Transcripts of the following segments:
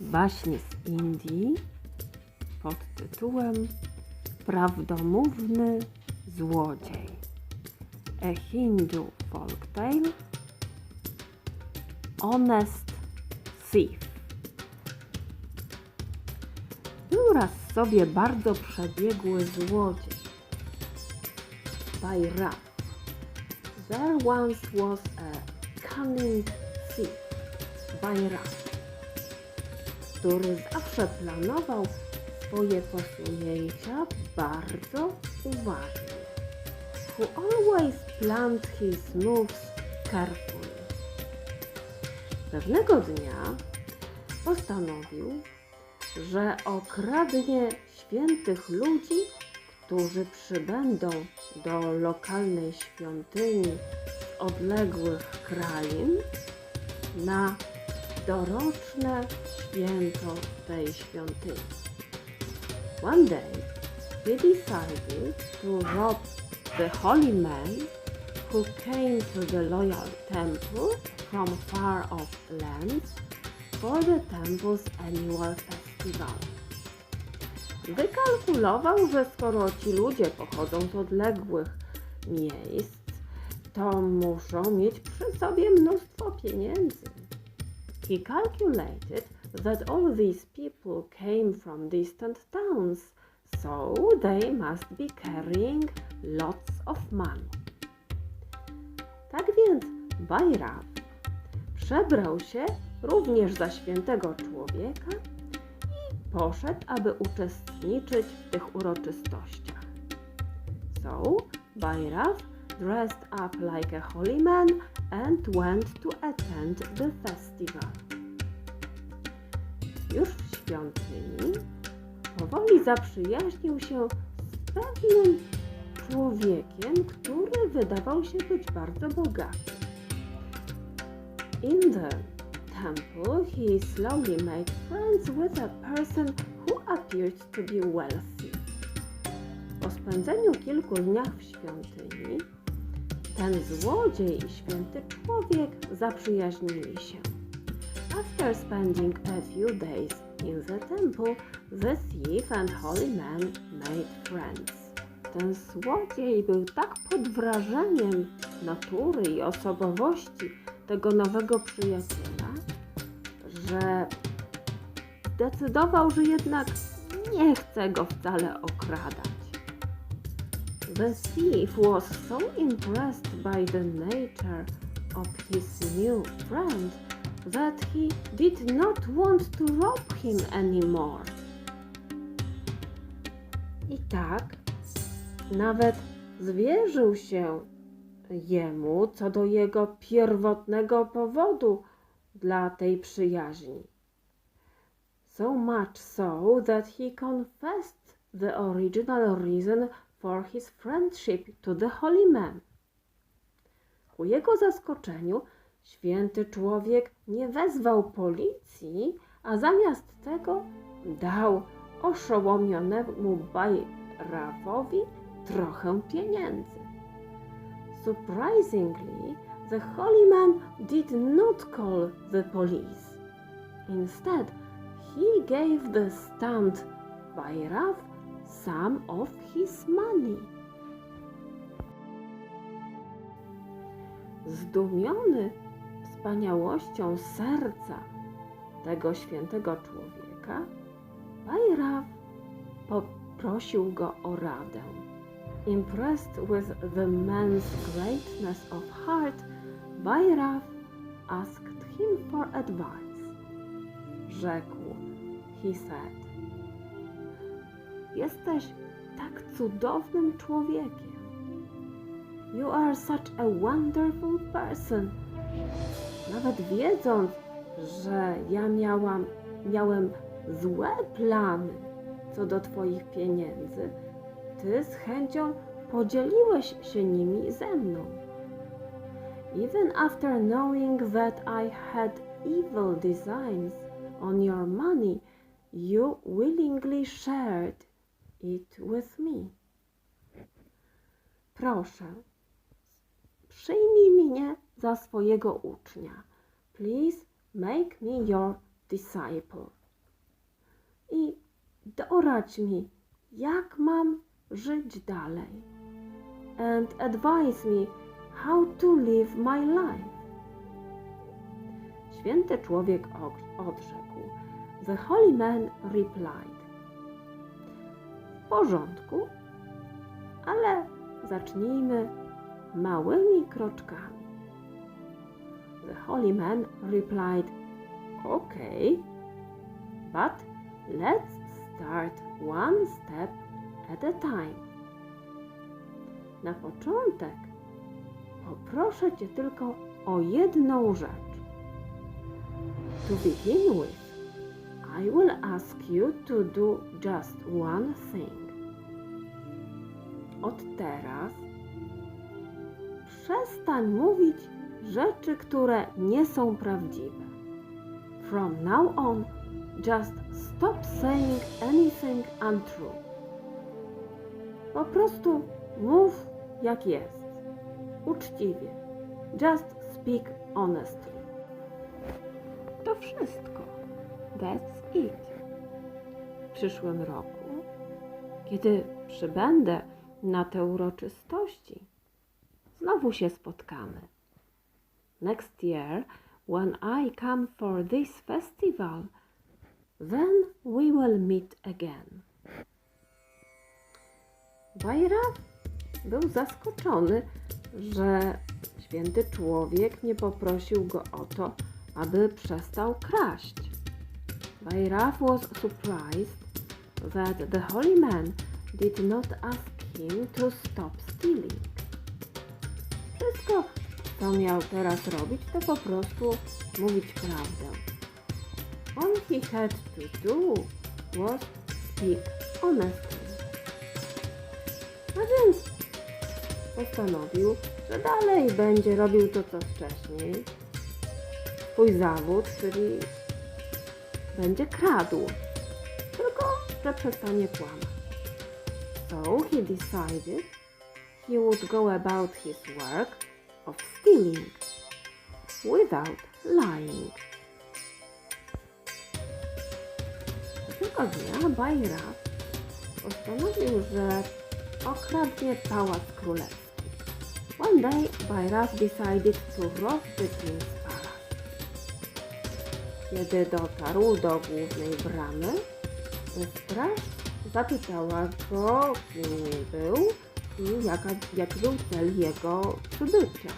Baśnie z Indii pod tytułem Prawdomówny złodziej. A Hindu folktale Honest Thief. Był raz sobie bardzo przebiegły złodziej. By. There once was a cunning thief by który zawsze planował swoje posunięcia bardzo uważnie. Who always planned his moves carefully. Pewnego dnia postanowił, że okradnie świętych ludzi, którzy przybędą do lokalnej świątyni z odległych krain na doroczne święto tej świątyni. One day he decided to rob the holy men who came to the loyal temple from far off lands for the temple's annual festival. Wykalkulował, że skoro ci ludzie pochodzą z odległych miejsc, to muszą mieć przy sobie mnóstwo pieniędzy. He calculated that all these people came from distant towns, so they must be carrying lots of money. Tak więc Bajraf przebrał się również za świętego człowieka i poszedł, aby uczestniczyć w tych uroczystościach. So Bajraf dressed up like a holy man and went to attend the festival. Już w świątyni powoli zaprzyjaźnił się z pewnym człowiekiem, który wydawał się być bardzo bogaty. In the temple, he slowly made friends with a person who appeared to be wealthy. Po spędzeniu kilku dniach w świątyni, ten złodziej i święty człowiek zaprzyjaźnili się. After spending a few days in the temple, the thief and holy man made friends. Ten złodziej był tak pod wrażeniem natury i osobowości tego nowego przyjaciela, że zdecydował, że jednak nie chce go wcale okradać. The thief was so impressed by the nature of his new friend that he did not want to rob him anymore. I tak nawet zwierzył się jemu co do jego pierwotnego powodu dla tej przyjaźni. So much so that he confessed the original reason for his friendship to the holy man. Ku jego zaskoczeniu święty człowiek nie wezwał policji, a zamiast tego dał oszołomionemu Bajrafowi trochę pieniędzy. Surprisingly, the holy man did not call the police. Instead, he gave the stunned Bajraf some of his money. Zdumiony wspaniałością serca tego świętego człowieka, Bajraf poprosił go o radę. Impressed with the man's greatness of heart, Bajraf asked him for advice. Rzekł, he said, Jesteś tak cudownym człowiekiem. You are such a wonderful person. Nawet wiedząc, że ja miałam, miałem złe plany co do Twoich pieniędzy, Ty z chęcią podzieliłeś się nimi ze mną. Even after knowing that I had evil designs on your money, you willingly shared it with me. Proszę, przyjmij mnie za swojego ucznia. Please make me your disciple. i doradź mi, jak mam żyć dalej. And advise me how to live my life. Święty człowiek odrzekł. The holy man replied. Porządku, ale zacznijmy małymi kroczkami. The holy man replied, Okay, but let's start one step at a time. Na początek poproszę Cię tylko o jedną rzecz. To begin with, I will ask you to do just one thing. Od teraz przestań mówić rzeczy, które nie są prawdziwe. From now on, just stop saying anything untrue. Po prostu mów jak jest. Uczciwie. Just speak honestly. To wszystko. That's it. W przyszłym roku, kiedy przybędę na te uroczystości, znowu się spotkamy. Next year, when I come for this festival, then we will meet again. Bajraf był zaskoczony, że święty człowiek nie poprosił go o to, aby przestał kraść. Bajraf was surprised that the holy man did not ask him to stop stealing. Wszystko, co miał teraz robić, to po prostu mówić prawdę. All he had to do was speak honestly. A więc postanowił, że dalej będzie robił to, co wcześniej. Swój zawód, czyli będzie kradł. Tylko, że przestanie kłamać. So he decided he would go about his work of stealing without lying. Pewnego dnia Bajra postanowił, że okradnie pałac królewski. One day Bajraf decided to rob the king's palace. Kiedy dotarł do głównej bramy, straż zapytała go, kim był i jaka, jaki był cel jego przybycia.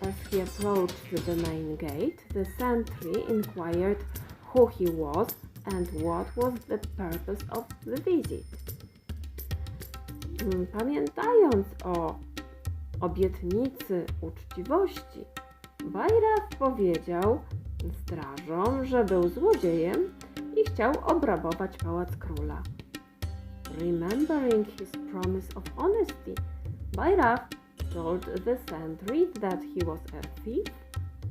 As he approached the main gate, the sentry inquired who he was and what was the purpose of the visit. Mm, Pamiętając o obietnicy uczciwości, Bajraf powiedział strażom, że był złodziejem i chciał obrabować pałac króla. Remembering his promise of honesty, Bajraf told the sentry that he was a thief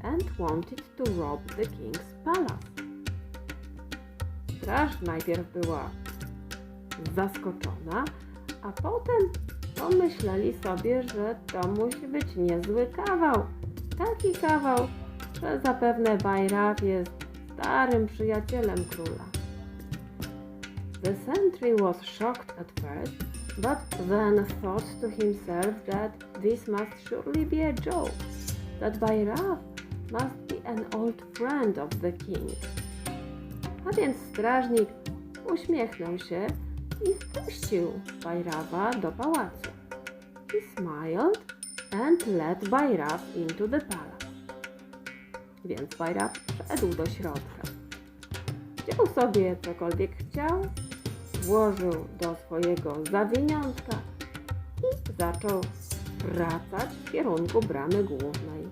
and wanted to rob the king's palace. Straż najpierw była zaskoczona, a potem pomyśleli sobie, że to musi być niezły kawał. Taki kawał, że zapewne Bajraf jest starym przyjacielem króla. The sentry was shocked at first, but then thought to himself that this must surely be a joke, that Bajraf must be an old friend of the king. A więc strażnik uśmiechnął się i wpuścił Bajrafa do pałacu. He smiled and led Bajraf into the palace. Więc Bajraf wszedł do środka. Wziął sobie cokolwiek chciał, włożył do swojego zawiniątka i zaczął wracać w kierunku bramy głównej.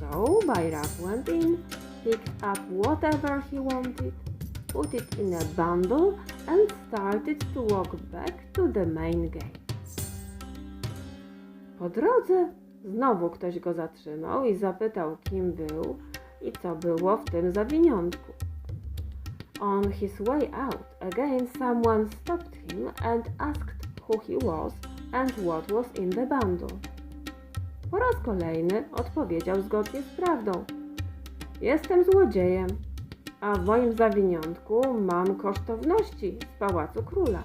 So Bajraf went in, picked up whatever he wanted, put it in a bundle and started to walk back to the main gate. Po drodze znowu ktoś go zatrzymał i zapytał, kim był i co było w tym zawiniątku. On his way out, again someone stopped him and asked who he was and what was in the bundle. Po raz kolejny odpowiedział zgodnie z prawdą. Jestem złodziejem A w moim zawiniątku mam kosztowności z pałacu króla.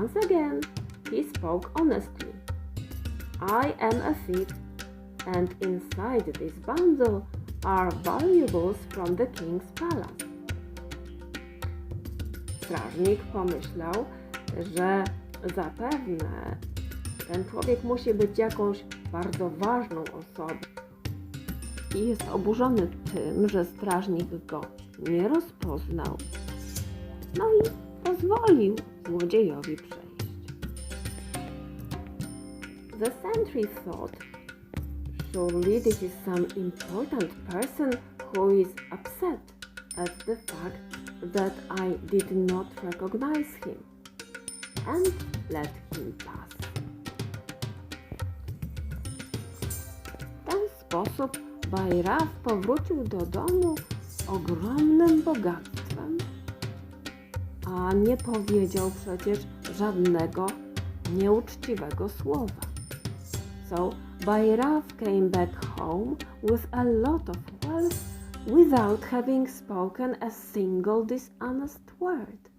Once again, he spoke honestly. I am a thief, and inside this bundle are valuables from the king's palace. Strażnik pomyślał, że zapewne ten człowiek musi być jakąś bardzo ważną osobą. I jest oburzony tym, że strażnik go nie rozpoznał. No i pozwolił złodziejowi przejść. The sentry thought, surely this is some important person who is upset at the fact that I did not recognize him and let him pass. W ten sposób Bajraf powrócił do domu z ogromnym bogactwem, a nie powiedział przecież żadnego nieuczciwego słowa. So Bajraf came back home with a lot of wealth without having spoken a single dishonest word.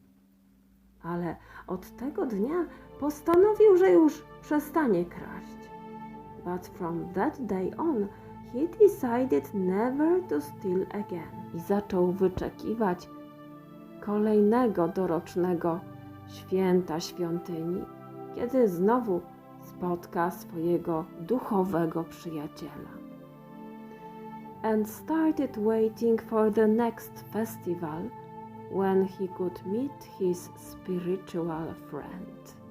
Ale od tego dnia postanowił, że już przestanie kraść. But from that day on, he decided never to steal again. I zaczął wyczekiwać kolejnego dorocznego święta świątyni, kiedy znowu spotka swojego duchowego przyjaciela. And started waiting for the next festival when he could meet his spiritual friend.